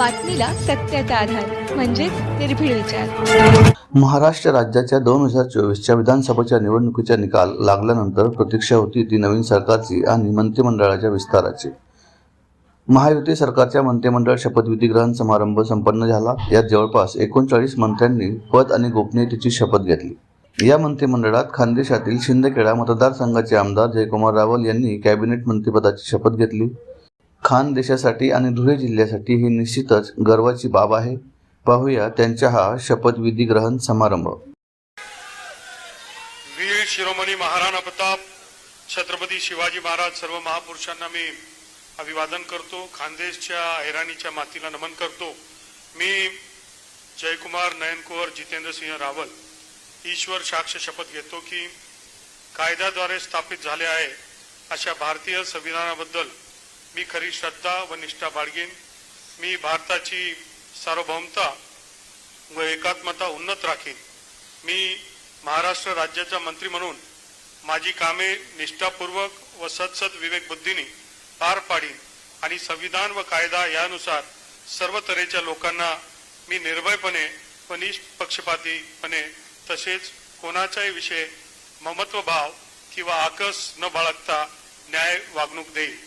बातमीला सत्याचा आधार म्हणजेच निर्भीड विचार. महाराष्ट्र राज्याच्या दोन हजार चोवीसच्या विधानसभेच्या निवडणुकीचा निकाल लागल्यानंतर प्रतीक्षा होती ती नवीन सरकारची आणि मंत्रिमंडळाच्या विस्ताराची. महायुती सरकारच्या मंत्रिमंडळ शपथविधी ग्रहण समारंभ संपन्न झाला. यात जवळपास एकोणचाळीस मंत्र्यांनी पद आणि गोपनीयतेची शपथ घेतली. या मंत्रिमंडळात खानदेशातील शिंदखेडा मतदारसंघाचे आमदार जयकुमार रावल यांनी कॅबिनेट मंत्रिपदाची शपथ घेतली. खान देशासाठी आणि धुळे जिल्ह्यासाठी ही निश्चितच गर्वाची बाब आहे. पाहूया त्यांच्या हा शपथविधी ग्रहण समारंभ. वीर शिरोमणी महाराणा प्रताप छत्रपती शिवाजी महाराज सर्व महापुरुषांना मी अभिवादन करतो. खानदेशच्या हैराणीच्या मातीला नमन करतो. मी जयकुमार नयनकुवर जितेंद्रसिंह रावल ईश्वर साक्ष शपथ घेतो की कायद्याद्वारे स्थापित झाले आहे अशा भारतीय संविधानाबद्दल मी खरी श्रद्धा व निष्ठा बाळगीन. मी भारताची सार्वभौमता व एकात्मता उन्नत राखीन. मी महाराष्ट्र राज्याचा मंत्री म्हणून माझी कामे निष्ठापूर्वक व सत्सद विवेक बुद्धीने पार पाडीन आणि संविधान व कायदा यानुसार सर्व तऱ्हेच्या लोकांना मी निर्भयपणे व निष्पक्षपातीपणे तसेच कोणाचाही विषय ममत्वभाव किंवा आकस न बाळगता न्याय वागणूक देईल